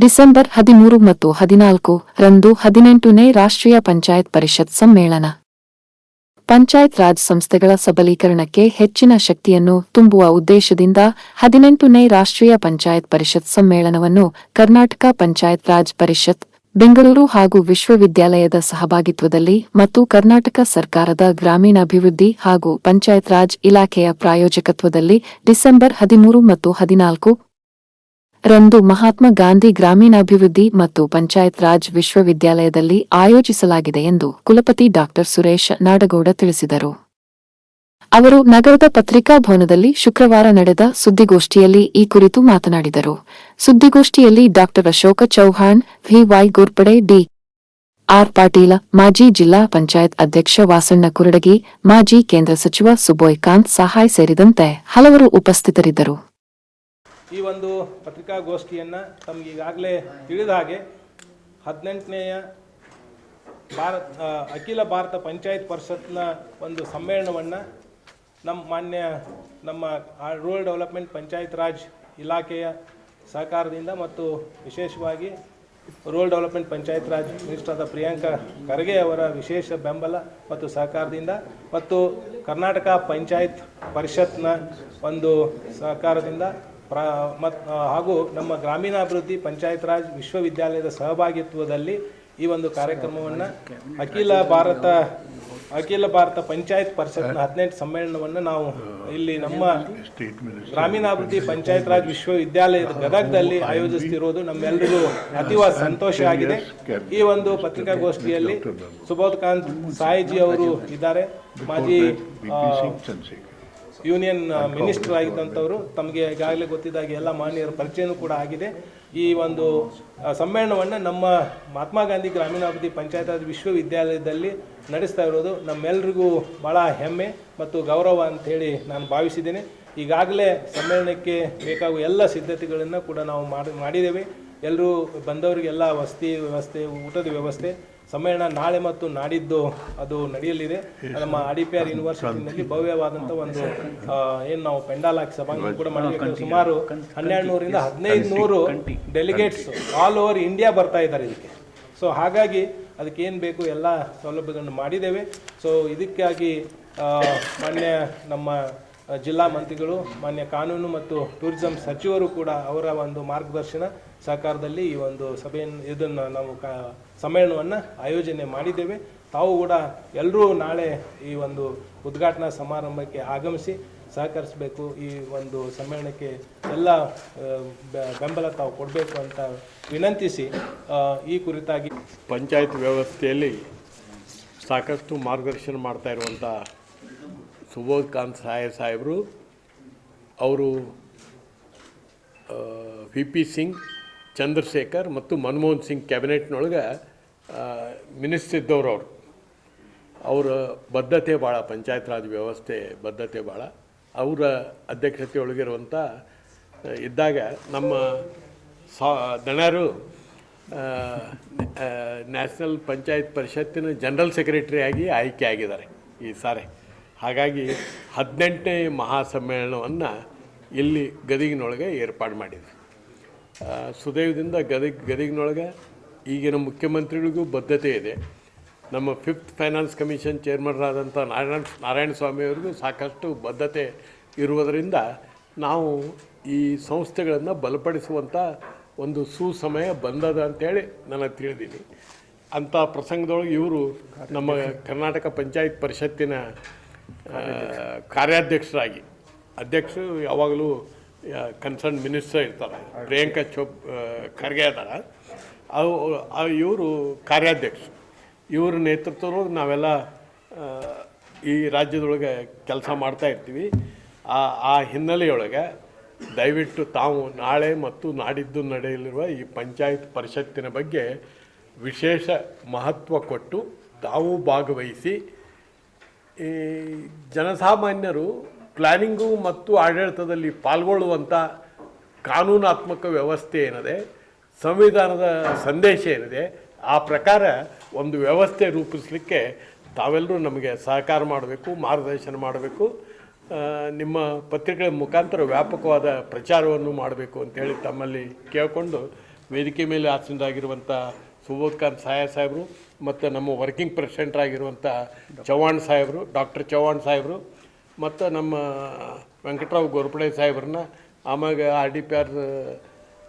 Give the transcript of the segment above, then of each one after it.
December ಹದಿಮೂರು ಮತ್ತು ಹದಿನಾಲ್ಕು ರಂದು ಹದಿನೆಂಟನೇ ರಾಷ್ಟ್ರೀಯ ಪಂಚಾಯತ್ ಪರಿಷತ್ ಸಮ್ಮೇಳನ. ಪಂಚಾಯತ್ ರಾಜ್ ಸಂಸ್ಥೆಗಳ ಸಬಲೀಕರಣಕ್ಕೆ ಹೆಚ್ಚಿನ ಶಕ್ತಿಯನ್ನು ತುಂಬುವ ಉದ್ದೇಶದಿಂದ ಹದಿನೆಂಟನೇ ರಾಷ್ಟ್ರೀಯ ಪಂಚಾಯತ್ ಪರಿಷತ್ ಸಮ್ಮೇಳನವನ್ನು ಕರ್ನಾಟಕ ಪಂಚಾಯತ್ ರಾಜ್ ಪರಿಷತ್, ಬೆಂಗಳೂರು ಹಾಗೂ ವಿಶ್ವವಿದ್ಯಾಲಯದ ಸಹಭಾಗಿತ್ವದಲ್ಲಿ ಮತ್ತು ಕರ್ನಾಟಕ ಸರ್ಕಾರದ ಗ್ರಾಮೀಣಾಭಿವೃದ್ಧಿ ಹಾಗೂ ಪಂಚಾಯತ್ ರಾಜ್ ಇಲಾಖೆಯ ಪ್ರಾಯೋಜಕತ್ವದಲ್ಲಿ ಡಿಸೆಂಬರ್ ಹದಿಮೂರು ಮತ್ತು ಹದಿನಾಲ್ಕು ರಂದು ಮಹಾತ್ಮ ಗಾಂಧಿ ಗ್ರಾಮೀಣಾಭಿವೃದ್ಧಿ ಮತ್ತು ಪಂಚಾಯತ್ ರಾಜ್ ವಿಶ್ವವಿದ್ಯಾಲಯದಲ್ಲಿ ಆಯೋಜಿಸಲಾಗಿದೆ ಎಂದು ಕುಲಪತಿ ಡಾಕ್ಟರ್ ಸುರೇಶ್ ನಾಡಗೌಡ ತಿಳಿಸಿದರು. ಅವರು ನಗರದ ಪತ್ರಿಕಾ ಭವನದಲ್ಲಿ ಶುಕ್ರವಾರ ನಡೆದ ಸುದ್ದಿಗೋಷ್ಠಿಯಲ್ಲಿ ಈ ಕುರಿತು ಮಾತನಾಡಿದರು. ಸುದ್ದಿಗೋಷ್ಠಿಯಲ್ಲಿ doctor Ashok Chauhan, V Y Ghorpade, D. R. Patil, ಮಾಜಿ ಜಿಲ್ಲಾ ಪಂಚಾಯತ್ ಅಧ್ಯಕ್ಷ ವಾಸಣ್ಣ ಕುರಡಗಿ, ಮಾಜಿ ಕೇಂದ್ರ ಸಚಿವ ಸುಬೋಯ್ ಕಾಂತ್ ಸಹಾಯ್ ಸೇರಿದಂತೆ ಹಲವರು ಉಪಸ್ಥಿತರಿದ್ದರು. ಈ ಒಂದು ಪತ್ರಿಕಾಗೋಷ್ಠಿಯನ್ನು ತಮಗೀಗಾಗಲೇ ತಿಳಿದ ಹಾಗೆ ಹದಿನೆಂಟನೆಯ ಭಾರತ ಅಖಿಲ ಭಾರತ ಪಂಚಾಯತ್ ಪರಿಷತ್ನ ಒಂದು ಸಮ್ಮೇಳನವನ್ನು ನಮ್ಮ ಮಾನ್ಯ ನಮ್ಮ ರೂರಲ್ ಡೆವಲಪ್ಮೆಂಟ್ ಪಂಚಾಯತ್ ರಾಜ್ ಇಲಾಖೆಯ ಸಹಕಾರದಿಂದ ಮತ್ತು ವಿಶೇಷವಾಗಿ ರೂರಲ್ ಡೆವಲಪ್ಮೆಂಟ್ ಪಂಚಾಯತ್ ರಾಜ್ ಮಿನಿಸ್ಟರ್ದ ಪ್ರಿಯಾಂಕಾ ಖರ್ಗೆ ಅವರ ವಿಶೇಷ ಬೆಂಬಲ ಮತ್ತು ಸಹಕಾರದಿಂದ ಮತ್ತು ಕರ್ನಾಟಕ ಪಂಚಾಯತ್ ಪರಿಷತ್ನ ಒಂದು ಸಹಕಾರದಿಂದ ಪ್ರ, ಮತ್ ಹಾಗೂ ನಮ್ಮ ಗ್ರಾಮೀಣಾಭಿವೃದ್ಧಿ ಪಂಚಾಯತ್ ರಾಜ್ ವಿಶ್ವವಿದ್ಯಾಲಯದ ಸಹಭಾಗಿತ್ವದಲ್ಲಿ ಈ ಒಂದು ಕಾರ್ಯಕ್ರಮವನ್ನು ಅಖಿಲ ಭಾರತ ಅಖಿಲ ಭಾರತ ಪಂಚಾಯತ್ ಪರಿಷತ್ನ ಹದಿನೆಂಟು ಸಮ್ಮೇಳನವನ್ನು ನಾವು ಇಲ್ಲಿ ನಮ್ಮ ಗ್ರಾಮೀಣಾಭಿವೃದ್ಧಿ ಪಂಚಾಯತ್ ರಾಜ್ ವಿಶ್ವವಿದ್ಯಾಲಯದ ಗದಗದಲ್ಲಿ ಆಯೋಜಿಸ್ತಿರೋದು ನಮ್ಮೆಲ್ಲರಿಗೂ ಅತೀವ ಸಂತೋಷ ಆಗಿದೆ. ಈ ಒಂದು ಪತ್ರಿಕಾಗೋಷ್ಠಿಯಲ್ಲಿ ಸುಬೋಧ್ ಕಾಂತ್ ಸಾಯಿಜಿ ಅವರು ಇದ್ದಾರೆ. ಮಾಜಿ ಯೂನಿಯನ್ ಮಿನಿಸ್ಟರ್ ಆಗಿದ್ದಂಥವರು ತಮಗೆ ಈಗಾಗಲೇ ಗೊತ್ತಿದ್ದಾಗ ಎಲ್ಲ ಮಾನ್ಯರ ಪರಿಚಯನೂ ಕೂಡ ಆಗಿದೆ. ಈ ಒಂದು ಸಮ್ಮೇಳನವನ್ನು ನಮ್ಮ ಮಹಾತ್ಮ ಗಾಂಧಿ ಗ್ರಾಮೀಣಾಭಿವೃದ್ಧಿ ಪಂಚಾಯತ್ ರಾಜ್ ವಿಶ್ವವಿದ್ಯಾಲಯದಲ್ಲಿ ನಡೆಸ್ತಾ ಇರೋದು ನಮ್ಮೆಲ್ರಿಗೂ ಭಾಳ ಹೆಮ್ಮೆ ಮತ್ತು ಗೌರವ ಅಂಥೇಳಿ ನಾನು ಭಾವಿಸಿದ್ದೇನೆ. ಈಗಾಗಲೇ ಸಮ್ಮೇಳನಕ್ಕೆ ಬೇಕಾಗುವ ಎಲ್ಲ ಸಿದ್ಧತೆಗಳನ್ನು ಕೂಡ ನಾವು ಮಾಡಿ ಮಾಡಿದ್ದೇವೆ. ಎಲ್ಲರೂ ಬಂದವರಿಗೆಲ್ಲ ವಸತಿ ವ್ಯವಸ್ಥೆ ಊಟದ ವ್ಯವಸ್ಥೆ ಸಮ್ಮೇಳನ ನಾಳೆ ಮತ್ತು ನಾಡಿದ್ದು ಅದು ನಡೆಯಲಿದೆ. ನಮ್ಮ ಆರ್ ಯೂನಿವರ್ಸಿಟಿನಲ್ಲಿ ಭವ್ಯವಾದಂಥ ಒಂದು ಏನು ನಾವು ಪೆಂಡಾಲ್ ಹಾಕಿ ಸಭಾಂಗಣ ಕೂಡ ಮಾಡಬೇಕು ಸುಮಾರು ಹನ್ನೆರಡು ನೂರಿಂದ ಹದಿನೈದು ನೂರು ಡೆಲಿಗೇಟ್ಸ್ ಆಲ್ ಓವರ್ ಇಂಡಿಯಾ ಬರ್ತಾ ಇದ್ದಾರೆ ಇದಕ್ಕೆ. ಸೊ ಹಾಗಾಗಿ ಅದಕ್ಕೆ ಏನು ಬೇಕು ಎಲ್ಲ ಸೌಲಭ್ಯಗಳನ್ನು ಮಾಡಿದ್ದೇವೆ. ಸೊ ಇದಕ್ಕಾಗಿ ಮಾನ್ಯ ನಮ್ಮ ಜಿಲ್ಲಾ ಮಂತ್ರಿಗಳು ಮಾನ್ಯ ಕಾನೂನು ಮತ್ತು ಟೂರಿಸಂ ಸಚಿವರು ಕೂಡ ಅವರ ಒಂದು ಮಾರ್ಗದರ್ಶನ ಸಹಕಾರದಲ್ಲಿ ಈ ಒಂದು ಸಭೆಯನ್ನು ಇದನ್ನು ನಾವು ಕ ಸಮ್ಮೇಳನವನ್ನು ಆಯೋಜನೆ ಮಾಡಿದ್ದೇವೆ. ತಾವು ಕೂಡ ಎಲ್ಲರೂ ನಾಳೆ ಈ ಒಂದು ಉದ್ಘಾಟನಾ ಸಮಾರಂಭಕ್ಕೆ ಆಗಮಿಸಿ ಸಹಕರಿಸಬೇಕು. ಈ ಒಂದು ಸಮ್ಮೇಳನಕ್ಕೆ ಎಲ್ಲ ಬೆಂಬಲ ತಾವು ಕೊಡಬೇಕು ಅಂತ ವಿನಂತಿಸಿ ಈ ಕುರಿತಾಗಿ ಪಂಚಾಯತ್ ವ್ಯವಸ್ಥೆಯಲ್ಲಿ ಸಾಕಷ್ಟು ಮಾರ್ಗದರ್ಶನ ಮಾಡ್ತಾ ಇರುವಂಥ ಸುಬೋಧ್ ಕಾಂತ್ ಸಾಯ ಸಾಹೇಬರು, ಅವರು ವಿ ಪಿ ಸಿಂಗ್, ಚಂದ್ರಶೇಖರ್ ಮತ್ತು ಮನಮೋಹನ್ ಸಿಂಗ್ ಕ್ಯಾಬಿನೆಟ್ನೊಳಗೆ ಮಿನಿಸ್ಟರ್ ಇದ್ದವ್ರು ಅವರು ಅವರ ಬದ್ಧತೆ ಭಾಳ ಪಂಚಾಯತ್ ರಾಜ್ ವ್ಯವಸ್ಥೆ ಬದ್ಧತೆ ಭಾಳ. ಅವರ ಅಧ್ಯಕ್ಷತೆ ಒಳಗಿರುವಂಥ ಇದ್ದಾಗ ನಮ್ಮ ಸಾ ದಣರು ನ್ಯಾಷನಲ್ ಪಂಚಾಯತ್ ಪರಿಷತ್ತಿನ ಜನರಲ್ ಸೆಕ್ರೆಟರಿಯಾಗಿ ಆಯ್ಕೆ ಆಗಿದ್ದಾರೆ ಈ ಸಾರಿ. ಹಾಗಾಗಿ ಹದಿನೆಂಟನೇ ಮಹಾಸಮ್ಮೇಳನವನ್ನು ಇಲ್ಲಿ ಗದಗಿನೊಳಗೆ ಏರ್ಪಾಡು ಮಾಡಿದೆ ಸುದೈವದಿಂದ ಗದಗ, ಗದಗಿನೊಳಗೆ ಈಗಿನ ಮುಖ್ಯಮಂತ್ರಿಗಳಿಗೂ ಬದ್ಧತೆ ಇದೆ. ನಮ್ಮ ಫಿಫ್ತ್ ಫೈನಾನ್ಸ್ ಕಮಿಷನ್ ಚೇರ್ಮನ್ರಾದಂಥ ನಾರಾಯಣ ನಾರಾಯಣ ಸ್ವಾಮಿಯವರಿಗೂ ಸಾಕಷ್ಟು ಬದ್ಧತೆ ಇರುವುದರಿಂದ ನಾವು ಈ ಸಂಸ್ಥೆಗಳನ್ನು ಬಲಪಡಿಸುವಂಥ ಒಂದು ಸುಸಮಯ ಬಂದದ ಅಂತೇಳಿ ನನಗೆ ತಿಳಿದೀನಿ ಅಂಥ ಪ್ರಸಂಗದೊಳಗೆ ಇವರು ನಮ್ಮ ಕರ್ನಾಟಕ ಪಂಚಾಯತ್ ಪರಿಷತ್ತಿನ ಕಾರ್ಯಾಧ್ಯಕ್ಷರಾಗಿ. ಅಧ್ಯಕ್ಷರು ಯಾವಾಗಲೂ ಕನ್ಸರ್ನ್ ಮಿನಿಸ್ಟರ್ ಇರ್ತಾರೆ. ಪ್ರಿಯಾಂಕಾ ಚೋಪ್ ಖರ್ಗೆ ಅದಾರ ಅವು ಇವರು ಕಾರ್ಯಾಧ್ಯಕ್ಷ ಇವ್ರ ನೇತೃತ್ವದೊಳಗೆ ನಾವೆಲ್ಲ ಈ ರಾಜ್ಯದೊಳಗೆ ಕೆಲಸ ಮಾಡ್ತಾ ಇರ್ತೀವಿ. ಆ ಆ ಹಿನ್ನೆಲೆಯೊಳಗೆ ದಯವಿಟ್ಟು ತಾವು ನಾಳೆ ಮತ್ತು ನಾಡಿದ್ದು ನಡೆಯಲಿರುವ ಈ ಪಂಚಾಯತ್ ಪರಿಷತ್ತಿನ ಬಗ್ಗೆ ವಿಶೇಷ ಮಹತ್ವ ಕೊಟ್ಟು ತಾವು ಭಾಗವಹಿಸಿ, ಈ ಜನಸಾಮಾನ್ಯರು ಪ್ಲ್ಯಾನಿಂಗು ಮತ್ತು ಆಡಳಿತದಲ್ಲಿ ಪಾಲ್ಗೊಳ್ಳುವಂಥ ಕಾನೂನಾತ್ಮಕ ವ್ಯವಸ್ಥೆ ಏನಿದೆ ಸಂವಿಧಾನದ ಸಂದೇಶ ಏನಿದೆ, ಆ ಪ್ರಕಾರ ಒಂದು ವ್ಯವಸ್ಥೆ ರೂಪಿಸಲಿಕ್ಕೆ ತಾವೆಲ್ಲರೂ ನಮಗೆ ಸಹಕಾರ ಮಾಡಬೇಕು, ಮಾರ್ಗದರ್ಶನ ಮಾಡಬೇಕು. ನಿಮ್ಮ ಪತ್ರಿಕೆಗಳ ಮುಖಾಂತರ ವ್ಯಾಪಕವಾದ ಪ್ರಚಾರವನ್ನು ಮಾಡಬೇಕು ಅಂತೇಳಿ ತಮ್ಮಲ್ಲಿ ಕೇಳಿಕೊಂಡು ವೇದಿಕೆ ಮೇಲೆ ಆಸೀನರಾಗಿರುವಂಥ ಸುಬೋಧ್ ಖಾನ್ ಸಾಯ ಸಾಹೇಬರು ಮತ್ತು ನಮ್ಮ ವರ್ಕಿಂಗ್ ಪ್ರೆಸಿಡೆಂಟ್ರಾಗಿರುವಂಥ ಚವ್ಹಾಣ್ ಸಾಹೇಬರು, ಡಾಕ್ಟರ್ ಚವ್ಹಾಣ್ ಸಾಹೇಬರು ಮತ್ತು ನಮ್ಮ ವೆಂಕಟರಾವ್ ಗೋರ್ಪಡೆ ಸಾಹೇಬ್ರನ್ನ, ಆಮ್ಯಾಗ R D P R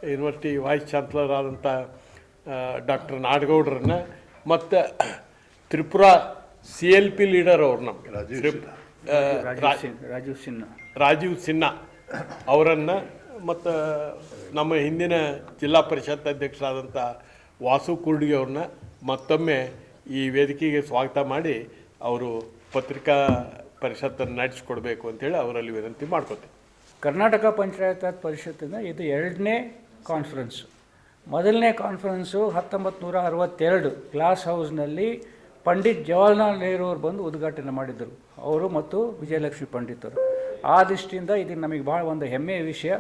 university vice chancellor ಆದಂಥ ಡಾಕ್ಟರ್ ನಾಡಗೌಡ್ರನ್ನ ಮತ್ತು Tripura C L P leader ಅವ್ರು ನಮಗೆ. ರಾಜೀವ್ ಸಿನ್ಹಾ. ರಾಜೀವ್ ಸಿನ್ಹಾ ಅವರನ್ನು ಮತ್ತು ನಮ್ಮ ಹಿಂದಿನ ಜಿಲ್ಲಾ ಪರಿಷತ್ ಅಧ್ಯಕ್ಷರಾದಂಥ ವಾಸು ಕುರ್ಡಿಗೆ ಅವ್ರನ್ನ ಮತ್ತೊಮ್ಮೆ ಈ ವೇದಿಕೆಗೆ ಸ್ವಾಗತ ಮಾಡಿ ಅವರು ಪತ್ರಿಕಾ ಪರಿಷತ್ತನ್ನು ನಡೆಸಿಕೊಡ್ಬೇಕು ಅಂತೇಳಿ ಅವರಲ್ಲಿ ವಿನಂತಿ ಮಾಡ್ಕೋತೀವಿ ಕರ್ನಾಟಕ ಪಂಚಾಯತ್ ಪರಿಷತ್ತಿನ ಇದು ಎರಡನೇ ಕಾನ್ಫರೆನ್ಸ್ ಮೊದಲನೇ ಕಾನ್ಫರೆನ್ಸು ಹತ್ತೊಂಬತ್ತು ನೂರ ಅರವತ್ತೆರಡು ಗ್ಲಾಸ್ ಹೌಸ್ನಲ್ಲಿ ಪಂಡಿತ್ ಜವಾಹರ್ಲಾಲ್ ನೆಹರು ಅವರು ಬಂದು ಉದ್ಘಾಟನೆ ಮಾಡಿದ್ದರು ಅವರು ಮತ್ತು ವಿಜಯಲಕ್ಷ್ಮಿ ಪಂಡಿತರು. ಆ ದೃಷ್ಟಿಯಿಂದ ಇದು ನಮಗೆ ಭಾಳ ಒಂದು ಹೆಮ್ಮೆಯ ವಿಷಯ.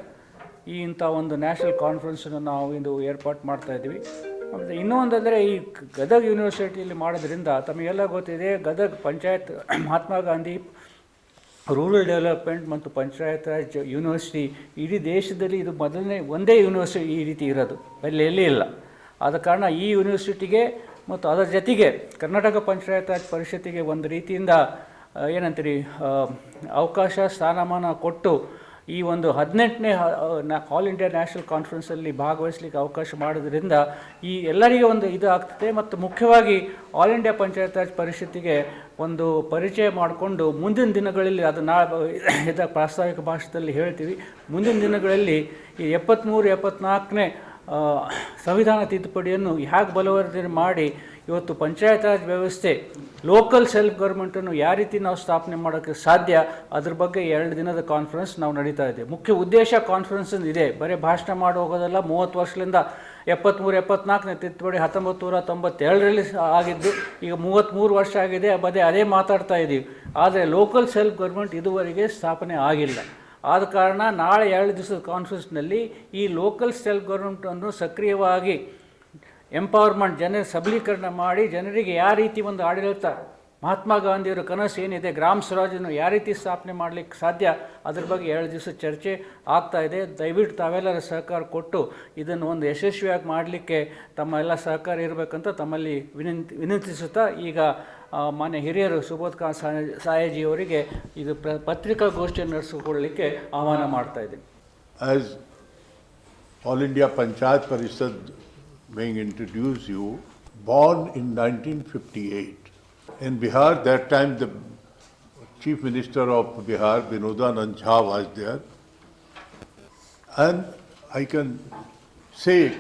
ಈ ಇಂಥ ಒಂದು ನ್ಯಾಷನಲ್ ಕಾನ್ಫರೆನ್ಸನ್ನು ನಾವು ಇಂದು ಏರ್ಪಾಟ್ ಮಾಡ್ತಾ ಇದ್ದೀವಿ. ಮತ್ತು ಇನ್ನೊಂದಂದರೆ ಈ ಗದಗ ಯೂನಿವರ್ಸಿಟಿಯಲ್ಲಿ ಮಾಡೋದ್ರಿಂದ ತಮಗೆಲ್ಲ ಗೊತ್ತಿದೆ, ಗದಗ ಪಂಚಾಯತ್ ಮಹಾತ್ಮ ಗಾಂಧಿ ರೂರಲ್ ಡೆವಲಪ್ಮೆಂಟ್ ಮತ್ತು ಪಂಚಾಯತ್ ರಾಜ್ ಯೂನಿವರ್ಸಿಟಿ ಇಡೀ ದೇಶದಲ್ಲಿ ಇದು ಮೊದಲನೇ ಒಂದೇ ಯೂನಿವರ್ಸಿಟಿ ಈ ರೀತಿ ಇರೋದು. ಅಲ್ಲಿ ಎಲ್ಲಿ ಇಲ್ಲ. ಆದ ಕಾರಣ ಈ ಯೂನಿವರ್ಸಿಟಿಗೆ ಮತ್ತು ಅದರ ಜೊತೆಗೆ ಕರ್ನಾಟಕ ಪಂಚಾಯತ್ ರಾಜ್ ಪರಿಷತ್ತಿಗೆ ಒಂದು ರೀತಿಯಿಂದ ಏನಂತೀರಿ ಅವಕಾಶ, ಸ್ಥಾನಮಾನ ಕೊಟ್ಟು ಈ ಒಂದು ಹದಿನೆಂಟನೇ ಆಲ್ ಇಂಡಿಯಾ ನ್ಯಾಷನಲ್ ಕಾನ್ಫರೆನ್ಸಲ್ಲಿ ಭಾಗವಹಿಸಲಿಕ್ಕೆ ಅವಕಾಶ ಮಾಡೋದ್ರಿಂದ ಈ ಎಲ್ಲರಿಗೆ ಒಂದು ಇದು ಆಗ್ತದೆ ಮತ್ತು ಮುಖ್ಯವಾಗಿ ಆಲ್ ಇಂಡಿಯಾ ಪಂಚಾಯತ್ ರಾಜ್ ಪರಿಷತ್ತಿಗೆ ಒಂದು ಪರಿಚಯ ಮಾಡಿಕೊಂಡು ಮುಂದಿನ ದಿನಗಳಲ್ಲಿ ಅದು ನಾ ಪ್ರಾಸ್ತಾವಿಕ ಭಾಷೆಯಲ್ಲಿ ಹೇಳ್ತೀವಿ. ಮುಂದಿನ ದಿನಗಳಲ್ಲಿ ಈ ಎಪ್ಪತ್ತ್ಮೂರು ಎಪ್ಪತ್ತ್ನಾಲ್ಕನೇ ಸಂವಿಧಾನ ತಿದ್ದುಪಡಿಯನ್ನು ಹೇಗೆ ಬಲವರ್ಧನೆ ಮಾಡಿ ಇವತ್ತು ಪಂಚಾಯತ್ ರಾಜ್ ವ್ಯವಸ್ಥೆ ಲೋಕಲ್ ಸೆಲ್ಫ್ ಗೌರ್ಮೆಂಟನ್ನು ಯಾವ ರೀತಿ ನಾವು ಸ್ಥಾಪನೆ ಮಾಡೋಕ್ಕೆ ಸಾಧ್ಯ, ಅದ್ರ ಬಗ್ಗೆ ಎರಡು ದಿನದ ಕಾನ್ಫರೆನ್ಸ್ ನಾವು ನಡೀತಾ ಇದೆ. ಮುಖ್ಯ ಉದ್ದೇಶ ಕಾನ್ಫರೆನ್ಸ್ ಇದೆ. ಬರೀ ಭಾಷಣ ಮಾಡಿ ಹೋಗೋದಲ್ಲ, ಮೂವತ್ತು ವರ್ಷದಿಂದ ಎಪ್ಪತ್ತ್ಮೂರು ಎಪ್ಪತ್ನಾಲ್ಕನೇ ತಿದ್ದುಪಡಿ ಹತ್ತೊಂಬತ್ತು ನೂರ ತೊಂಬತ್ತೇಳರಲ್ಲಿ ಆಗಿದ್ದು, ಈಗ ಮೂವತ್ತ್ಮೂರು ವರ್ಷ ಆಗಿದೆ ಅದೇ ಅದೇ ಮಾತಾಡ್ತಾ ಇದ್ದೀವಿ ಆದರೆ ಲೋಕಲ್ ಸೆಲ್ಫ್ ಗೌರ್ಮೆಂಟ್ ಇದುವರೆಗೆ ಸ್ಥಾಪನೆ ಆಗಿಲ್ಲ. ಆದ ಕಾರಣ ನಾಳೆ ಎರಡು ದಿವಸದ ಕಾನ್ಫರೆನ್ಸ್ನಲ್ಲಿ ಈ ಲೋಕಲ್ ಸೆಲ್ಫ್ ಗೌರ್ಮೆಂಟನ್ನು ಸಕ್ರಿಯವಾಗಿ ಎಂಪವರ್ಮೆಂಟ್ ಜನರ ಸಬಲೀಕರಣ ಮಾಡಿ ಜನರಿಗೆ ಯಾವ ರೀತಿ ಒಂದು ಆಡಳಿತ, ಮಹಾತ್ಮ ಗಾಂಧಿಯವರ ಕನಸು ಏನಿದೆ, ಗ್ರಾಮ ಸ್ವರಾಜನ್ನು ಯಾವ ರೀತಿ ಸ್ಥಾಪನೆ ಮಾಡಲಿಕ್ಕೆ ಸಾಧ್ಯ, ಅದ್ರ ಬಗ್ಗೆ ಎರಡು ದಿವಸ ಚರ್ಚೆ ಆಗ್ತಾ ಇದೆ. ದಯವಿಟ್ಟು ತಾವೆಲ್ಲರ ಸಹಕಾರ ಕೊಟ್ಟು ಇದನ್ನು ಒಂದು ಯಶಸ್ವಿಯಾಗಿ ಮಾಡಲಿಕ್ಕೆ ತಮ್ಮ ಎಲ್ಲ ಸಹಕಾರ ಇರಬೇಕಂತ ತಮ್ಮಲ್ಲಿ ವಿನಂತಿ, ವಿನಂತಿಸುತ್ತಾ ಈಗ ಮನೆ ಮಾನ್ಯ ಹಿರಿಯರು ಸುಬೋಧ್ ಖಾನ್ ಸಾಯ- ಸಾಯಾಜಿಯವರಿಗೆ ಇದು ಪ್ರ ಪತ್ರಿಕಾಗೋಷ್ಠಿಯನ್ನು ನಡೆಸಿಕೊಳ್ಳಲಿಕ್ಕೆ ಆಹ್ವಾನ ಮಾಡ್ತಾ ಇದ್ದೀನಿ. All India panchayat Parishad being introduced you, born in 1958. In Bihar, that time the Chief Minister of Bihar, Vinodanand Jha was there. And I can say,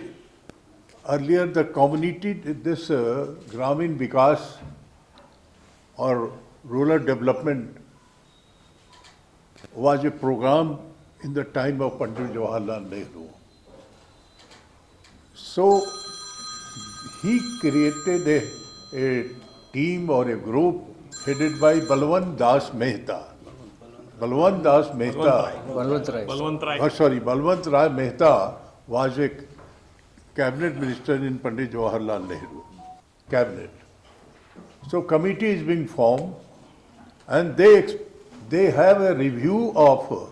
earlier the community, this uh, Gramin Vikas or rural development was a program in the time of Pandit Jawaharlal Nehru. So he created a, a team or a group headed by Balwant Das Mehta. Balwant Das Mehta. Balwant Rai. Oh, sorry, Balwant Rai Mehta was a cabinet minister in Pandit Jawaharlal Nehru cabinet. So committee is being formed, and they they have a review of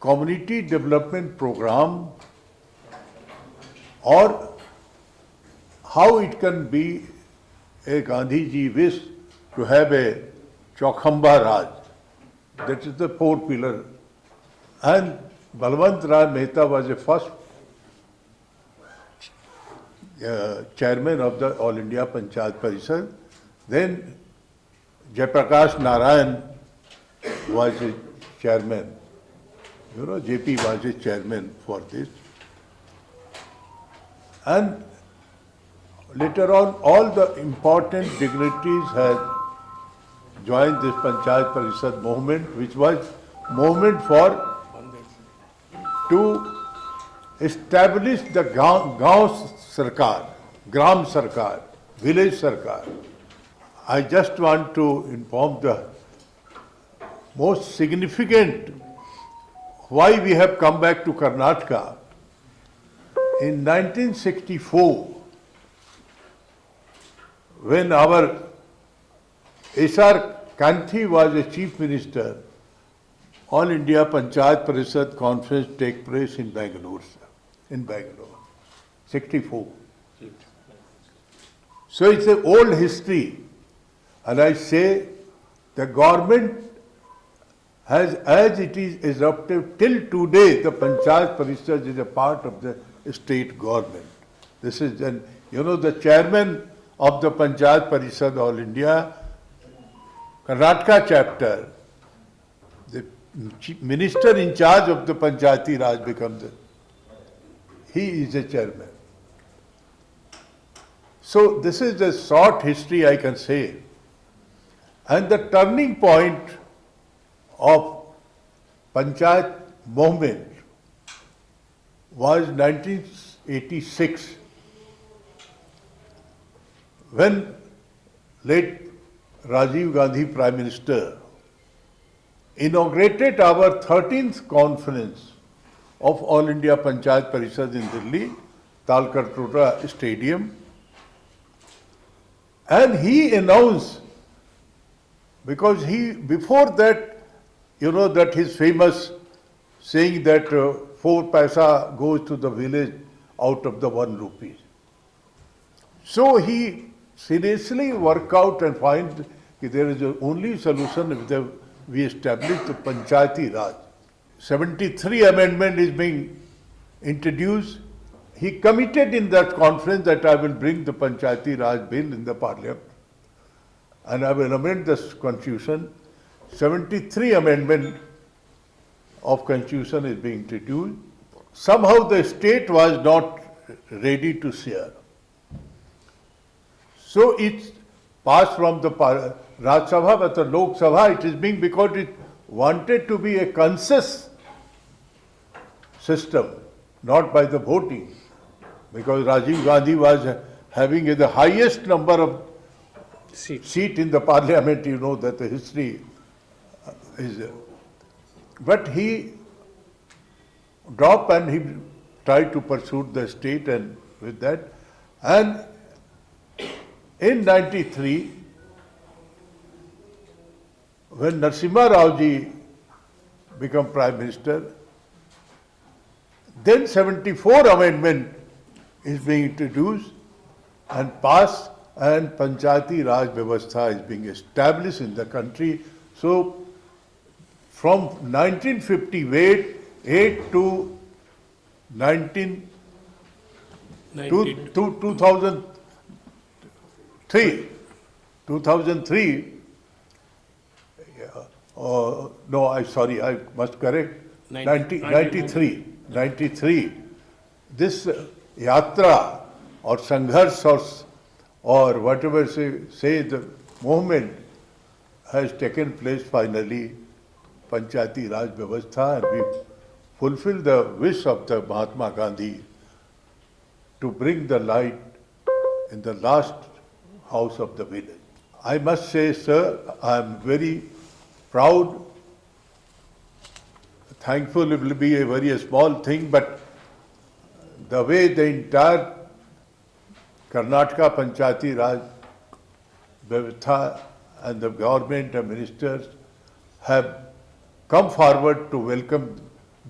community development program or how it can be a Gandhi ji wish to have a Chokhamba Raj. That is the four pillar. And Balwant Rai Mehta was the first uh, chairman of the All India Panchayat Parishad. Then Jayaprakash Narayan was a chairman. You know, JP was a chairman for this. And later on, all the important dignitaries had joined this Panchayat Parishad movement, which was movement for to establish the Gaon, Sarkar, Gram Sarkar, village Sarkar. I just want to inform the most significant why we have come back to Karnataka. In 1964, when our S.R. Kanti was a chief minister, All India Panchayat Parishad conference take place in Bangalore, in Bangalore. 64. So it's an old history. And I say the government has, as it is adopted till today, the Panchayat Parishad is a part of the state government. This is, an, you know, the chairman of the Panchayat Parishad All India, Karnataka chapter, the minister in charge of the Panchayati Raj becomes, he is the chairman. So this is a short history I can say. And the turning point of Panchayat movement was 1986 when late Rajiv Gandhi Prime Minister inaugurated our 13th conference of All India Panchayat Parishad in Delhi, Talkartoda Stadium. And he announced, because he, before that, you know, that his famous saying that uh, four paisa goes to the village out of the one rupee. So he seriously work out and find that there is only solution if we establish the Panchayati Raj. 73 amendment is being introduced. He committed in that conference that I will bring the Panchayati Raj bill in the parliament and I will amend this constitution. 73 amendment of constitution is being introduced. Somehow the state was not ready to share. So it's passed from the par- Raj Sabha, but the Lok Sabha, it is being because it wanted to be a consensus system, not by the voting. Because Rajiv Gandhi was having the highest number of seat in the parliament, you know that the history is. But he dropped and he tried to pursue the state and with that. And in 93, when Narsimha Rao ji became prime minister, then 74 amendment is being introduced and passed and Panchayati Raj Vyavastha is being established in the country. So from 1958 8 to 19 to, to 2003, 2003, yeah, uh, no, I, sorry, I must correct, 90, 93, 93, this uh, yatra or sangharsh or, or whatever say, say the movement has taken place finally, Panchayati Raj Vyavastha, and we fulfill the wish of the Mahatma Gandhi to bring the light in the last house of the village. I must say, sir, I am very proud, thankful, it will be a very small thing, but the way the entire Karnataka Panchayati Raj Vyavastha and the government and ministers have come forward to welcome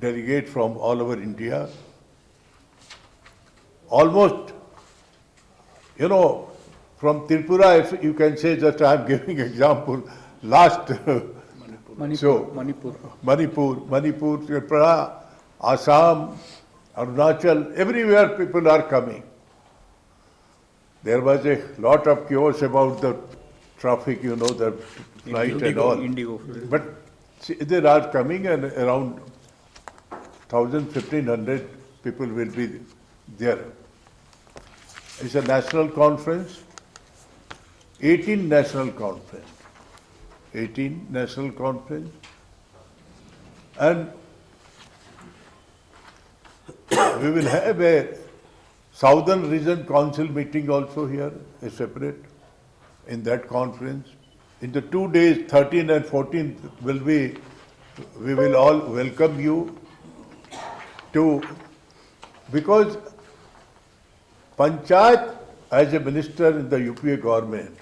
delegates from all over India. Almost, you know, from Tripura, if you can say that I am giving example, last, Manipur, So- Manipur. Manipur, Manipur, Tripura, Assam, Arunachal, everywhere people are coming. There was a lot of chaos about the traffic, you know, the flight and all. Indigo. But see, they are coming and around 1,000, 1,500 people will be there. It's a national conference, 18 national conference, 18 national conference. And we will have a Southern Region Council meeting also here, a separate, in that conference. In the two days, 13 and 14th will be, we will all welcome you to, because Panchayat, as a minister in the UPA government,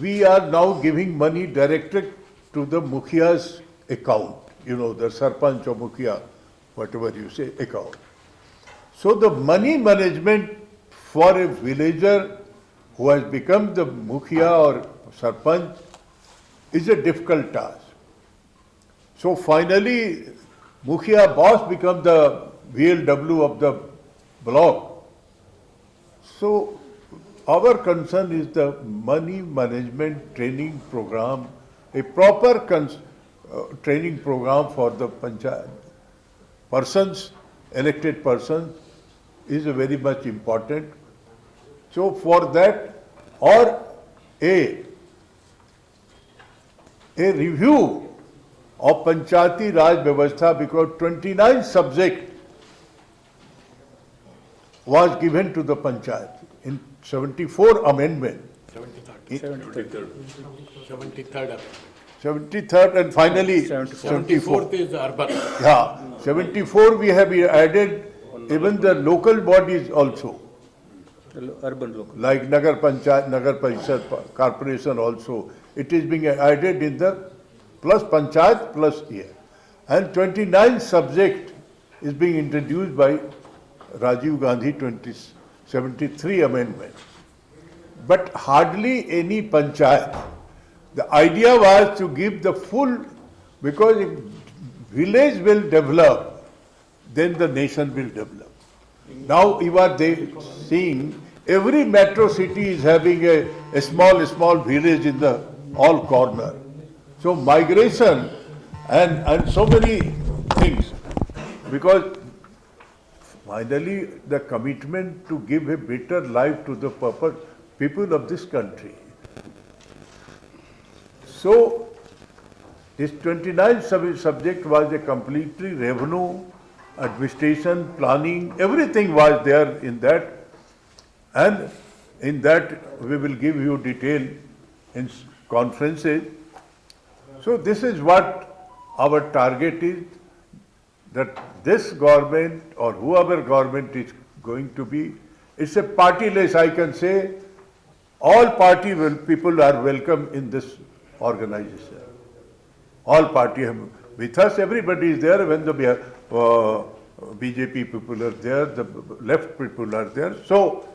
we are now giving money directed to the Mukhia's account, you know, the Sarpanch or Mukhia, whatever you say, account. So the money management for a villager who has become the mukhia or sarpanch is a difficult task. So finally, mukhia boss becomes the VLW of the block. So our concern is the money management training program, a proper uh, training program for the panchayat. Persons, elected persons is very much important. So for that, or a, a review of Panchayati Raj Vyavastha because 29 subject was given to the Panchayat in 74 amendment. 73rd. 73rd. 73rd amendment. 73rd and finally 74th is urban. Yeah, 74 we have added even the local bodies also urban local. Like Nagar Panchayat, Nagar Panchayat Corporation also, it is being added in the plus Panchayat plus here. And 29 subject is being introduced by Rajiv Gandhi 2073 amendment. But hardly any Panchayat. The idea was to give the full, because if village will develop, then the nation will develop. Now you are seeing every metro city is having a, a small, small village in the all corner. So migration and, and so many things. Because finally the commitment to give a better life to the people of this country. So, this 29 sub- subject was a completely revenue, administration, planning, everything was there in that. And in that, we will give you detail in conferences. So this is what our target is, that this government or whoever government is going to be, it's a partyless, I can say, all party will, people are welcome in this organization. All party, with us, everybody is there, when the uh, BJP people are there, the left people are there. So,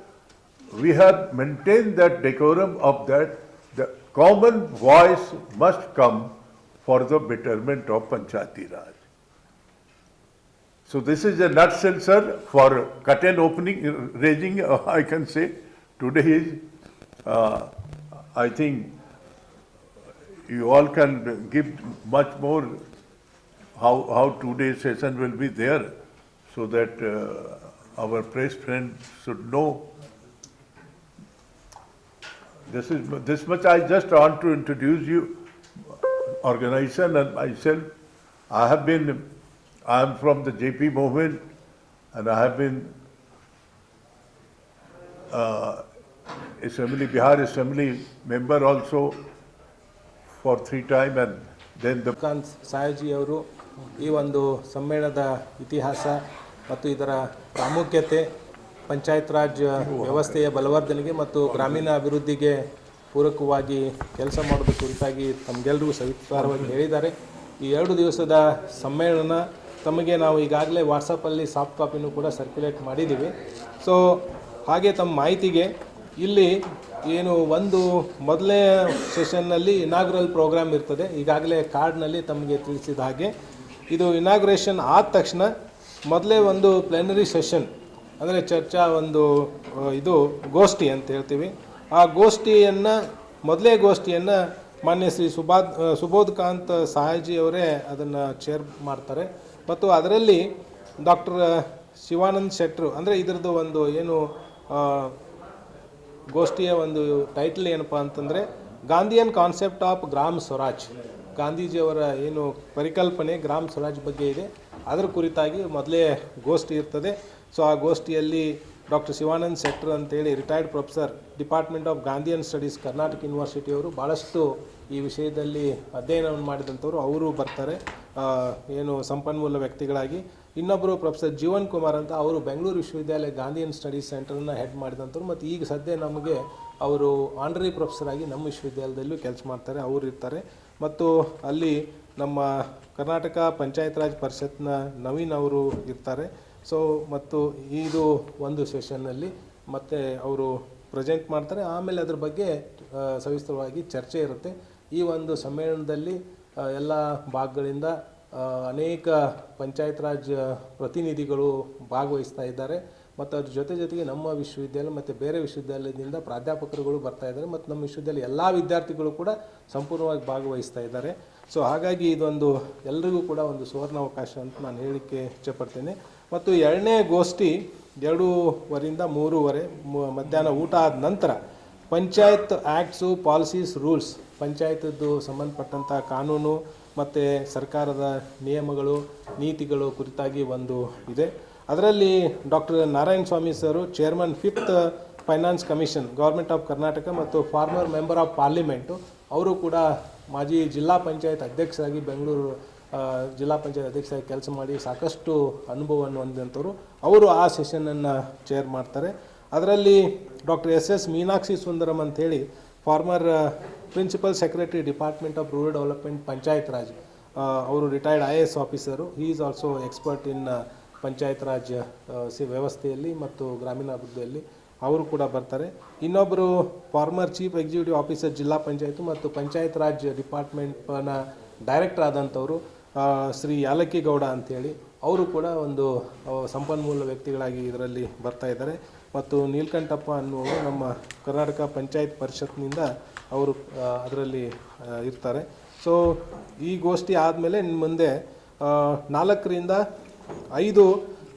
we have maintained that decorum of that, the common voice must come for the betterment of Panchayati Raj. So this is a nutshell, sir, for curtain opening, raising, uh, I can say, today is, uh, I think, you all can give much more how, how today's session will be there, so that uh, our press friends should know. This is, this much I just want to introduce you, organization and myself. I have been, I am from the JP movement, and I have been uh, Assembly, Bihar Assembly member also for three time, and then the Kant ಸಾಯಜಿಯವರು ಈ ಒಂದು ಸಮ್ಮೇಳನದ ಇತಿಹಾಸ ಮತ್ತು ಇದರ ಪ್ರಾಮುಖ್ಯತೆ ಪಂಚಾಯತ್ ರಾಜ್ ವ್ಯವಸ್ಥೆಯ ಬಲವರ್ಧನೆಗೆ ಮತ್ತು ಗ್ರಾಮೀಣ ಅಭಿವೃದ್ಧಿಗೆ ಪೂರಕವಾಗಿ ಕೆಲಸ ಮಾಡೋದು ಕುರಿತಾಗಿ ತಮಗೆಲ್ಲರಿಗೂ ಸವಿಸ್ತಾರವಾಗಿ ಹೇಳಿದ್ದಾರೆ. ಈ ಎರಡು ದಿವಸದ ಸಮ್ಮೇಳನ ತಮಗೆ ನಾವು ಈಗಾಗಲೇ ವಾಟ್ಸಪ್ಪಲ್ಲಿ ಸಾಫ್ಟ್ ಕಾಪಿನೂ ಕೂಡ ಸರ್ಕ್ಯುಲೇಟ್ ಮಾಡಿದ್ದೀವಿ. ಸೊ ಹಾಗೆ ತಮ್ಮ ಮಾಹಿತಿಗೆ ಇಲ್ಲಿ ಏನು ಒಂದು ಮೊದಲನೇ ಸೆಷನ್ನಲ್ಲಿ ಇನಾಗ್ರಲ್ ಪ್ರೋಗ್ರಾಮ್ ಇರ್ತದೆ. ಈಗಾಗಲೇ ಕಾರ್ಡ್ನಲ್ಲಿ ತಮಗೆ ತಿಳಿಸಿದ ಹಾಗೆ ಇದು ಇನಾಗ್ರೇಷನ್ ಆದ ತಕ್ಷಣ ಮೊದಲೇ ಒಂದು ಪ್ಲೆನರಿ ಸೆಷನ್ ಅಂದರೆ ಚರ್ಚಾ ಒಂದು ಇದು ಗೋಷ್ಠಿ ಅಂತ ಹೇಳ್ತೀವಿ. ಆ ಗೋಷ್ಠಿಯನ್ನು, ಮೊದಲೇ ಗೋಷ್ಠಿಯನ್ನು ಮಾನ್ಯ ಶ್ರೀ ಸುಬಾದ್ ಸುಬೋಧಕಾಂತ್ ಅವರೇ ಅದನ್ನು ಚೇರ್ ಮಾಡ್ತಾರೆ. ಮತ್ತು ಅದರಲ್ಲಿ ಡಾಕ್ಟರ್ ಶಿವಾನಂದ್ ಶೆಟ್ರು, ಅಂದರೆ ಇದರದ್ದು ಒಂದು ಏನು ಗೋಷ್ಠಿಯ ಒಂದು ಟೈಟಲ್ ಏನಪ್ಪ ಅಂತಂದರೆ, Gandhian concept of gram swaraj. ಗಾಂಧೀಜಿಯವರ ಏನು ಪರಿಕಲ್ಪನೆ ಗ್ರಾಮ್ ಸ್ವರಾಜ್ ಬಗ್ಗೆ ಇದೆ. ಅದರ ಕುರಿತಾಗಿ ಮೊದಲೇ ಗೋಷ್ಠಿ ಇರ್ತದೆ. ಸೊ ಆ ಗೋಷ್ಠಿಯಲ್ಲಿ ಡಾಕ್ಟರ್ ಶಿವಾನಂದ್ ಸೆಟ್ರ್ ಅಂತೇಳಿ retired professor department of Gandhian studies Karnataka ಯೂನಿವರ್ಸಿಟಿಯವರು ಭಾಳಷ್ಟು ಈ ವಿಷಯದಲ್ಲಿ ಅಧ್ಯಯನವನ್ನು ಮಾಡಿದಂಥವ್ರು. ಅವರು ಬರ್ತಾರೆ. ಏನು ಸಂಪನ್ಮೂಲ ವ್ಯಕ್ತಿಗಳಾಗಿ. ಇನ್ನೊಬ್ಬರು ಪ್ರೊಫೆಸರ್ ಜೀವನ್ ಕುಮಾರ್ ಅಂತ ಅವರು ಬೆಂಗಳೂರು ವಿಶ್ವವಿದ್ಯಾಲಯ ಗಾಂಧಿಯನ್ ಸ್ಟಡೀಸ್ ಸೆಂಟರ್ನ ಹೆಡ್ ಮಾಡಿದಂಥವ್ರು. ಮತ್ತು ಈಗ ಸದ್ಯ ನಮಗೆ ಅವರು ಆನರಿ ಪ್ರೊಫೆಸರ್ ಆಗಿ ನಮ್ಮ ವಿಶ್ವವಿದ್ಯಾಲಯದಲ್ಲೂ ಕೆಲಸ ಮಾಡ್ತಾರೆ. ಅವರು ಇರ್ತಾರೆ. ಮತ್ತು ಅಲ್ಲಿ ನಮ್ಮ ಕರ್ನಾಟಕ ಪಂಚಾಯತ್ ರಾಜ್ ಪರಿಷತ್ನ ನವೀನ್ ಅವರು ಇರ್ತಾರೆ. ಸೊ ಮತ್ತು ಇದು ಒಂದು ಸೆಷನ್ನಲ್ಲಿ ಮತ್ತೆ ಅವರು ಪ್ರೆಸೆಂಟ್ ಮಾಡ್ತಾರೆ. ಆಮೇಲೆ ಅದ್ರ ಬಗ್ಗೆ ಸವಿಸ್ತರವಾಗಿ ಚರ್ಚೆ ಇರುತ್ತೆ. ಈ ಒಂದು ಸಮ್ಮೇಳನದಲ್ಲಿ ಎಲ್ಲ ಭಾಗಗಳಿಂದ ಅನೇಕ ಪಂಚಾಯತ್ ರಾಜ್ ಪ್ರತಿನಿಧಿಗಳು ಭಾಗವಹಿಸ್ತಾ ಇದ್ದಾರೆ. ಮತ್ತು ಅದ್ರ ಜೊತೆ ಜೊತೆಗೆ ನಮ್ಮ ವಿಶ್ವವಿದ್ಯಾಲಯ ಮತ್ತು ಬೇರೆ ವಿಶ್ವವಿದ್ಯಾಲಯದಿಂದ ಪ್ರಾಧ್ಯಾಪಕರುಗಳು ಬರ್ತಾ ಇದ್ದಾರೆ. ಮತ್ತು ನಮ್ಮ ವಿಶ್ವವಿದ್ಯಾಲಯ ಎಲ್ಲ ವಿದ್ಯಾರ್ಥಿಗಳು ಕೂಡ ಸಂಪೂರ್ಣವಾಗಿ ಭಾಗವಹಿಸ್ತಾ ಇದ್ದಾರೆ. ಸೊ ಹಾಗಾಗಿ ಇದೊಂದು, ಎಲ್ರಿಗೂ ಕೂಡ ಒಂದು ಸುವರ್ಣಾವಕಾಶ ಅಂತ ನಾನು ಹೇಳಲಿಕ್ಕೆ ಇಷ್ಟಪಡ್ತೇನೆ ಮತ್ತು ಎರಡನೇ ಗೋಷ್ಠಿ ಎರಡೂವರಿಂದ ಮೂರುವರೆ ಮಧ್ಯಾಹ್ನ ಊಟ ಆದ ನಂತರ ಪಂಚಾಯತ್ ಆ್ಯಕ್ಟ್ಸು ಪಾಲಿಸೀಸ್, ರೂಲ್ಸ್, ಪಂಚಾಯತದ್ದು ಸಂಬಂಧಪಟ್ಟಂಥ ಕಾನೂನು ಮತ್ತು ಸರ್ಕಾರದ ನಿಯಮಗಳು, ನೀತಿಗಳು ಕುರಿತಾಗಿ ಒಂದು ಇದೆ. ಅದರಲ್ಲಿ doctor Narayana Swamy sir, chairman fifth finance commission, government of Karnataka ಮತ್ತು ಫಾರ್ಮರ್ ಮೆಂಬರ್ ಆಫ್ ಪಾರ್ಲಿಮೆಂಟು, ಅವರು ಕೂಡ ಮಾಜಿ ಜಿಲ್ಲಾ ಪಂಚಾಯತ್ ಅಧ್ಯಕ್ಷರಾಗಿ ಬೆಂಗಳೂರು ಜಿಲ್ಲಾ ಪಂಚಾಯತ್ ಅಧ್ಯಕ್ಷರಾಗಿ ಕೆಲಸ ಮಾಡಿ ಸಾಕಷ್ಟು ಅನುಭವವನ್ನು ಹೊಂದಿದಂಥವ್ರು. ಅವರು ಆ ಸೆಷನನ್ನು ಚೇರ್ ಮಾಡ್ತಾರೆ. ಅದರಲ್ಲಿ doctor S S Meenakshi Sundaram ಅಂಥೇಳಿ former principal secretary department of rural development panchayat raj. ಅವರು retired I A S officer he is also expert in panchayat raj C ವ್ಯವಸ್ಥೆಯಲ್ಲಿ ಮತ್ತು ಗ್ರಾಮೀಣಾಭಿವೃದ್ಧಿಯಲ್ಲಿ ಅವರು ಕೂಡ ಬರ್ತಾರೆ. ಇನ್ನೊಬ್ಬರು ಫಾರ್ಮರ್ ಚೀಫ್ ಎಕ್ಸಿಕ್ಯೂಟಿವ್ ಆಫೀಸರ್ ಜಿಲ್ಲಾ ಪಂಚಾಯತ್ ಮತ್ತು ಪಂಚಾಯತ್ ರಾಜ್ ಡಿಪಾರ್ಟ್ಮೆಂಟ್ನ ಡೈರೆಕ್ಟರ್ ಆದಂಥವರು ಶ್ರೀ ಯಾಲಕ್ಕಿ ಗೌಡ ಅಂತೇಳಿ. ಅವರು ಕೂಡ ಒಂದು ಸಂಪನ್ಮೂಲ ವ್ಯಕ್ತಿಗಳಾಗಿ ಇದರಲ್ಲಿ ಬರ್ತಾ ಇದ್ದಾರೆ. ಮತ್ತು ನೀಲ್ಕಂಠಪ್ಪ ಅನ್ನುವರು ನಮ್ಮ ಕರ್ನಾಟಕ ಪಂಚಾಯತ್ ಪರಿಷತ್ನಿಂದ ಅವರು ಅದರಲ್ಲಿ ಇರ್ತಾರೆ. ಸೊ ಈ ಗೋಷ್ಠಿ ಆದಮೇಲೆ ಮುಂದೆ ನಾಲ್ಕರಿಂದ ಐದು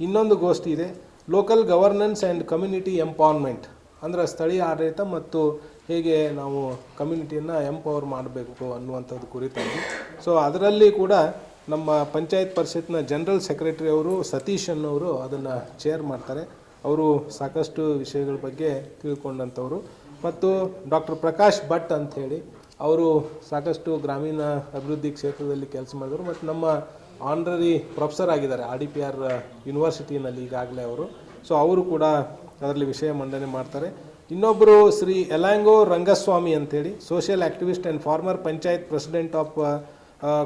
ಇನ್ನೊಂದು ಗೋಷ್ಠಿ ಇದೆ. Local governance and community empowerment ಅಂದರೆ ಸ್ಥಳೀಯ ಆಡಳಿತ ಮತ್ತು ಹೇಗೆ ನಾವು ಕಮ್ಯುನಿಟಿಯನ್ನು ಎಂಪವರ್ ಮಾಡಬೇಕು ಅನ್ನುವಂಥದ್ದು ಕುರಿತಾಗಿ. ಸೊ ಅದರಲ್ಲಿ ಕೂಡ ನಮ್ಮ ಪಂಚಾಯತ್ ಪರಿಷತ್ನ ಜನರಲ್ ಸೆಕ್ರೆಟರಿ ಅವರು ಸತೀಶ್ ಅನ್ನೋರು ಅದನ್ನು ಚೇರ್ ಮಾಡ್ತಾರೆ. ಅವರು ಸಾಕಷ್ಟು ವಿಷಯಗಳ ಬಗ್ಗೆ ತಿಳ್ಕೊಂಡಂಥವ್ರು. ಮತ್ತು ಡಾಕ್ಟರ್ ಪ್ರಕಾಶ್ ಭಟ್ ಅಂಥೇಳಿ, ಅವರು ಸಾಕಷ್ಟು ಗ್ರಾಮೀಣ ಅಭಿವೃದ್ಧಿ ಕ್ಷೇತ್ರದಲ್ಲಿ ಕೆಲಸ ಮಾಡಿದರು ಮತ್ತು ನಮ್ಮ ಆನರರಿ ಪ್ರೊಫೆಸರ್ ಆಗಿದ್ದಾರೆ, ಆರ್ ಡಿ ಪಿ ಆರ್ ಯೂನಿವರ್ಸಿಟಿನಲ್ಲಿ ಈಗಾಗಲೇ ಅವರು. ಸೊ ಅವರು ಕೂಡ ಅದರಲ್ಲಿ ವಿಷಯ ಮಂಡನೆ ಮಾಡ್ತಾರೆ. ಇನ್ನೊಬ್ಬರು ಶ್ರೀ ಎಲಾಂಗೋ ರಂಗಸ್ವಾಮಿ ಅಂತೇಳಿ social activist and former panchayat president of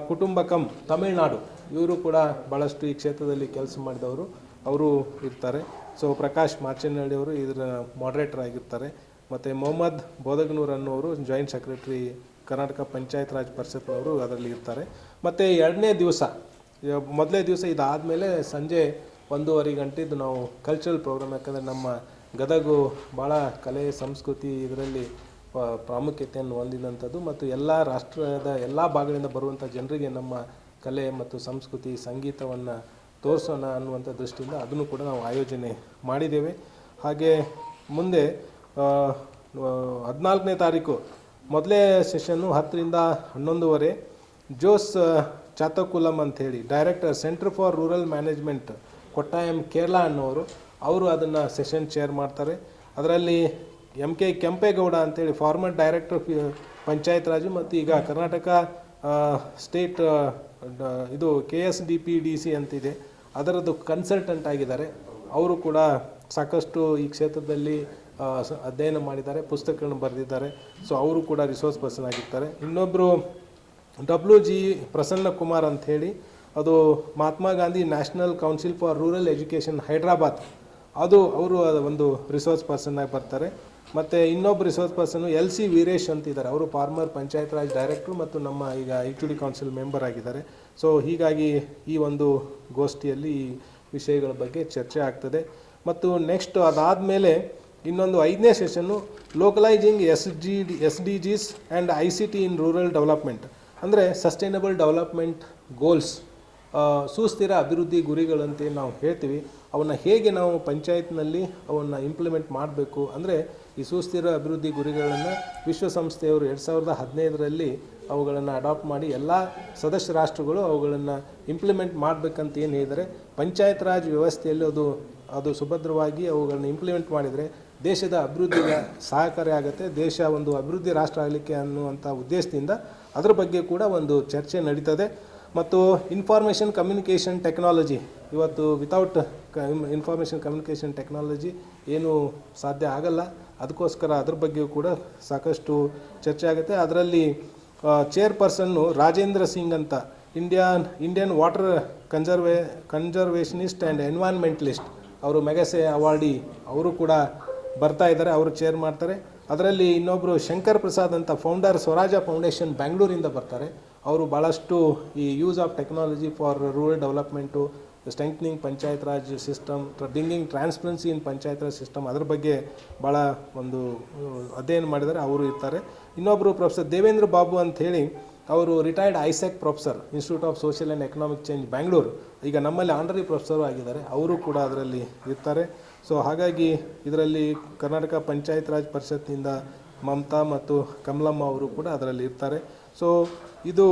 Kuthambakkam Tamil Nadu. ಇವರು ಕೂಡ ಭಾಳಷ್ಟು ಈ ಕ್ಷೇತ್ರದಲ್ಲಿ ಕೆಲಸ ಮಾಡಿದವರು. ಅವರು ಇರ್ತಾರೆ. ಸೊ ಪ್ರಕಾಶ್ ಮಾಚೇನಹಳ್ಳಿ ಅವರು ಇದರ ಮಾಡ್ರೇಟರ್ ಆಗಿರ್ತಾರೆ. ಮತ್ತು ಮೊಹಮ್ಮದ್ ಬೋದಗನೂರ್ ಅನ್ನೋರು ಜಾಯಿಂಟ್ ಸೆಕ್ರೆಟರಿ ಕರ್ನಾಟಕ ಪಂಚಾಯತ್ ರಾಜ್ ಪರಿಷತ್ನವರು ಅದರಲ್ಲಿ ಇರ್ತಾರೆ. ಮತ್ತು ಎರಡನೇ ದಿವಸ ಮೊದಲನೇ ದಿವಸ ಇದಾದಮೇಲೆ ಸಂಜೆ ಒಂದೂವರೆ ಗಂಟೆದು ನಾವು ಕಲ್ಚರಲ್ ಪ್ರೋಗ್ರಾಮ್ ಯಾಕಂದರೆ ನಮ್ಮ ಗದಗು ಭಾಳ ಕಲೆ, ಸಂಸ್ಕೃತಿ ಇದರಲ್ಲಿ ಪ್ರಾಮುಖ್ಯತೆಯನ್ನು ಹೊಂದಿದಂಥದ್ದು ಮತ್ತು ಎಲ್ಲ ರಾಷ್ಟ್ರದ ಎಲ್ಲ ಭಾಗಗಳಿಂದ ಬರುವಂಥ ಜನರಿಗೆ ನಮ್ಮ ಕಲೆ ಮತ್ತು ಸಂಸ್ಕೃತಿ, ಸಂಗೀತವನ್ನು ತೋರಿಸೋಣ ಅನ್ನುವಂಥ ದೃಷ್ಟಿಯಿಂದ ಅದನ್ನು ಕೂಡ ನಾವು ಆಯೋಜನೆ ಮಾಡಿದ್ದೇವೆ. ಹಾಗೆ ಮುಂದೆ ಹದಿನಾಲ್ಕನೇ ತಾರೀಕು ಮೊದಲೇ ಸೆಷನ್ನು ಹತ್ತರಿಂದ ಹನ್ನೊಂದುವರೆ, ಜೋಸ್ ಚಾತಕುಲಂ ಅಂಥೇಳಿ director centre for rural management, Kottayam, Kerala ಅನ್ನೋರು ಅವರು ಅದನ್ನು ಸೆಷನ್ ಚೇರ್ ಮಾಡ್ತಾರೆ. ಅದರಲ್ಲಿ ಎಂ ಕೆ ಕೆಂಪೇಗೌಡ ಅಂತೇಳಿ ಫಾರ್ಮರ್ ಡೈರೆಕ್ಟರ್ ಪಂಚಾಯತ್ ರಾಜು ಮತ್ತು ಈಗ ಕರ್ನಾಟಕ ಸ್ಟೇಟ್ ಇದು K S D P D C ಅಂತಿದೆ. ಅದರದ್ದು ಕನ್ಸಲ್ಟೆಂಟ್ ಆಗಿದ್ದಾರೆ. ಅವರು ಕೂಡ ಸಾಕಷ್ಟು ಈ ಕ್ಷೇತ್ರದಲ್ಲಿ ಅಧ್ಯಯನ ಮಾಡಿದ್ದಾರೆ, ಪುಸ್ತಕಗಳನ್ನು ಬರೆದಿದ್ದಾರೆ. ಸೊ ಅವರು ಕೂಡ ರಿಸೋರ್ಸ್ ಪರ್ಸನ್ ಆಗಿರ್ತಾರೆ. ಇನ್ನೊಬ್ಬರು ಡಬ್ಲ್ಯೂ ಜಿ ಪ್ರಸನ್ನ ಕುಮಾರ್ ಅಂತ ಹೇಳಿ ಅದು Mahatma Gandhi national council for rural education Hyderabad. ಅದು ಅವರು ಒಂದು ರಿಸೋರ್ಸ್ ಆಗಿ ಬರ್ತಾರೆ. ಮತ್ತು ಇನ್ನೊಬ್ಬ ರಿಸೋರ್ಸ್ ಪರ್ಸನ್ನು ಎಲ್ ಸಿ ವೀರೇಶ್ ಅಂತಿದ್ದಾರೆ ಅವರು ಫಾರ್ಮರ್ ಪಂಚಾಯತ್ ರಾಜ್ ಡೈರೆಕ್ಟ್ರು ಮತ್ತು ನಮ್ಮ ಈಗ ಎಚ್ ಡಿ ಕೌನ್ಸಿಲ್ ಮೆಂಬರ್ ಆಗಿದ್ದಾರೆ. ಸೊ ಹೀಗಾಗಿ ಈ ಒಂದು ಗೋಷ್ಠಿಯಲ್ಲಿ ಈ ವಿಷಯಗಳ ಬಗ್ಗೆ ಚರ್ಚೆ ಆಗ್ತದೆ. ಮತ್ತು ನೆಕ್ಸ್ಟ್ ಅದಾದ ಮೇಲೆ ಇನ್ನೊಂದು ಐದನೇ session localising S G D S D Gs and I C T in rural development ಅಂದರೆ ಸಸ್ಟೈನಬಲ್ ಡೆವಲಪ್ಮೆಂಟ್ ಗೋಲ್ಸ್ ಸುಸ್ಥಿರ ಅಭಿವೃದ್ಧಿ ಗುರಿಗಳಂತೆ ನಾವು ಹೇಳ್ತೀವಿ. ಅವನ್ನು ಹೇಗೆ ನಾವು ಪಂಚಾಯತ್ನಲ್ಲಿ ಅವನ್ನು ಇಂಪ್ಲಿಮೆಂಟ್ ಮಾಡಬೇಕು ಅಂದರೆ ಈ ಸುಸ್ಥಿರ ಅಭಿವೃದ್ಧಿ ಗುರಿಗಳನ್ನು ವಿಶ್ವಸಂಸ್ಥೆಯವರು ಎರಡು ಸಾವಿರದ ಹದಿನೈದರಲ್ಲಿ ಅವುಗಳನ್ನು ಅಡಾಪ್ಟ್ ಮಾಡಿ ಎಲ್ಲ ಸದಸ್ಯ ರಾಷ್ಟ್ರಗಳು ಅವುಗಳನ್ನು ಇಂಪ್ಲಿಮೆಂಟ್ ಮಾಡಬೇಕಂತ ಏನು ಹೇಳಿದರೆ, ಪಂಚಾಯತ್ ರಾಜ್ ವ್ಯವಸ್ಥೆಯಲ್ಲಿ ಅದು ಅದು ಸುಭದ್ರವಾಗಿ ಅವುಗಳನ್ನು ಇಂಪ್ಲಿಮೆಂಟ್ ಮಾಡಿದರೆ ದೇಶದ ಅಭಿವೃದ್ಧಿಗೆ ಸಹಕಾರಿ ಆಗುತ್ತೆ, ದೇಶ ಒಂದು ಅಭಿವೃದ್ಧಿ ರಾಷ್ಟ್ರ ಆಗಲಿಕ್ಕೆ ಅನ್ನುವಂಥ ಉದ್ದೇಶದಿಂದ ಅದರ ಬಗ್ಗೆ ಕೂಡ ಒಂದು ಚರ್ಚೆ ನಡೀತದೆ. ಮತ್ತು ಇನ್ಫಾರ್ಮೇಷನ್ ಕಮ್ಯುನಿಕೇಷನ್ ಟೆಕ್ನಾಲಜಿ ಇವತ್ತು ವಿತೌಟ್ ಇನ್ಫಾರ್ಮೇಷನ್ ಕಮ್ಯುನಿಕೇಷನ್ ಟೆಕ್ನಾಲಜಿ ಏನು ಸಾಧ್ಯ ಆಗಲ್ಲ. ಅದಕ್ಕೋಸ್ಕರ ಅದ್ರ ಬಗ್ಗೆಯೂ ಕೂಡ ಸಾಕಷ್ಟು ಚರ್ಚೆ ಆಗುತ್ತೆ. ಅದರಲ್ಲಿ ಚೇರ್ಪರ್ಸನ್ನು ರಾಜೇಂದ್ರ ಸಿಂಗ್ ಅಂತ Indian Indian water conserve conservationist and environmentalist ಅವರು ಮೆಗಸೆ ಅವಾರ್ಡಿ ಅವರು ಕೂಡ ಬರ್ತಾ ಇದ್ದಾರೆ. ಅವರು ಚೇರ್ ಮಾಡ್ತಾರೆ. ಅದರಲ್ಲಿ ಇನ್ನೊಬ್ಬರು ಶಂಕರ್ ಪ್ರಸಾದ್ ಅಂತ ಫೌಂಡರ್ ಸ್ವರಾಜ ಫೌಂಡೇಶನ್ ಬ್ಯಾಂಗ್ಳೂರಿಂದ ಬರ್ತಾರೆ. ಅವರು ಭಾಳಷ್ಟು ಈ use of technology for rural development strengthening panchayat raj system bringing transparency in panchayat raj system ಅದ್ರ ಬಗ್ಗೆ ಭಾಳ ಒಂದು ಅಧ್ಯಯನ ಮಾಡಿದರೆ ಅವರು ಇರ್ತಾರೆ. ಇನ್ನೊಬ್ಬರು ಪ್ರೊಫೆಸರ್ ದೇವೇಂದ್ರ ಬಾಬು ಅಂತ ಹೇಳಿ, ಅವರು retired ISEC professor institute of social and economic change Bangalore ಈಗ ನಮ್ಮಲ್ಲಿ ಆನರಿ ಪ್ರೊಫೆಸರು ಆಗಿದ್ದಾರೆ. ಅವರು ಕೂಡ ಅದರಲ್ಲಿ ಇರ್ತಾರೆ. ಸೊ ಹಾಗಾಗಿ ಇದರಲ್ಲಿ ಕರ್ನಾಟಕ ಪಂಚಾಯತ್ ರಾಜ್ ಪರಿಷತ್ನಿಂದ ಮಮತಾ ಮತ್ತು ಕಮಲಮ್ಮ ಅವರು ಕೂಡ ಅದರಲ್ಲಿ ಇರ್ತಾರೆ. ಸೊ ಇದು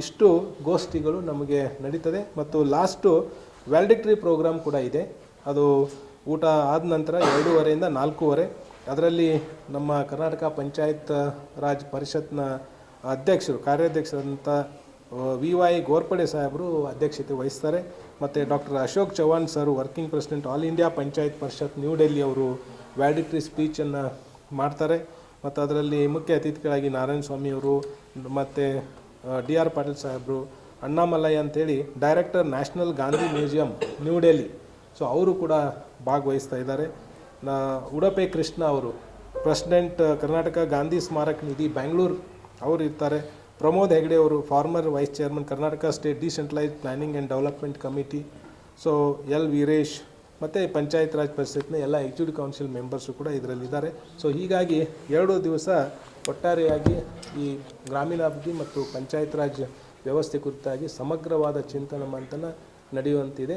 ಇಷ್ಟು ಗೋಷ್ಠಿಗಳು ನಮಗೆ ನಡೀತದೆ. ಮತ್ತು ಲಾಸ್ಟು ವ್ಯಾಲ್ಡಿಕ್ಟ್ರಿ ಪ್ರೋಗ್ರಾಮ್ ಕೂಡ ಇದೆ. ಅದು ಊಟ ಆದ ನಂತರ ಎರಡೂವರೆಯಿಂದ ನಾಲ್ಕೂವರೆ. ಅದರಲ್ಲಿ ನಮ್ಮ ಕರ್ನಾಟಕ ಪಂಚಾಯತ್ ರಾಜ್ ಪರಿಷತ್ನ ಅಧ್ಯಕ್ಷರು ಕಾರ್ಯಾಧ್ಯಕ್ಷರಂಥ ವಿ ವೈ ಗೋರ್ಪಡೆ ಸಾಹೇಬರು ಅಧ್ಯಕ್ಷತೆ ವಹಿಸ್ತಾರೆ. ಮತ್ತು doctor Ashok Chauhan sir, working president all India panchayat parishad, new Delhi ಅವರು ವ್ಯಾಲ್ಡಿಕ್ಟ್ರಿ ಸ್ಪೀಚನ್ನು ಮಾಡ್ತಾರೆ. ಮತ್ತು ಅದರಲ್ಲಿ ಮುಖ್ಯ ಅತಿಥಿಗಳಾಗಿ ನಾರಾಯಣ ಸ್ವಾಮಿ ಅವರು, ಮತ್ತು ಡಿ ಆರ್ ಪಾಟೀಲ್ ಸಾಹೇಬರು, ಅಣ್ಣಾಮಲೈ ಅಂತೇಳಿ director national Gandhi museum, new Delhi. So, ಅವರು ಕೂಡ ಭಾಗವಹಿಸ್ತಾ ಇದ್ದಾರೆ. ನಾ, ಉಡಪೆ ಕೃಷ್ಣ ಅವರು, ಪ್ರೆಸಿಡೆಂಟ್ ಕರ್ನಾಟಕ ಗಾಂಧಿ ಸ್ಮಾರಕ ನಿಧಿ ಬ್ಯಾಂಗ್ಳೂರು, ಅವರು ಇರ್ತಾರೆ. ಪ್ರಮೋದ್ ಹೆಗಡೆ ಅವರು, former vice chairman Karnataka state decentralise planning and development committee. So, L. Veeresh ಮತ್ತು ಪಂಚಾಯತ್ ರಾಜ್ ಪರಿಷತ್ನ ಎಲ್ಲ ಎಕ್ಸಿಕ್ಯೂಟಿವ್ ಕೌನ್ಸಿಲ್ ಮೆಂಬರ್ಸು ಕೂಡ ಇದರಲ್ಲಿದ್ದಾರೆ. ಸೊ ಹೀಗಾಗಿ ಎರಡು ದಿವಸ ಒಟ್ಟಾರೆಯಾಗಿ ಈ ಗ್ರಾಮೀಣಾಭಿವೃದ್ಧಿ ಮತ್ತು ಪಂಚಾಯತ್ ರಾಜ್ ವ್ಯವಸ್ಥೆ ಕುರಿತಾಗಿ ಸಮಗ್ರವಾದ ಚಿಂತನ ಮಂಥನ ನಡೆಯುವಂತಿದೆ.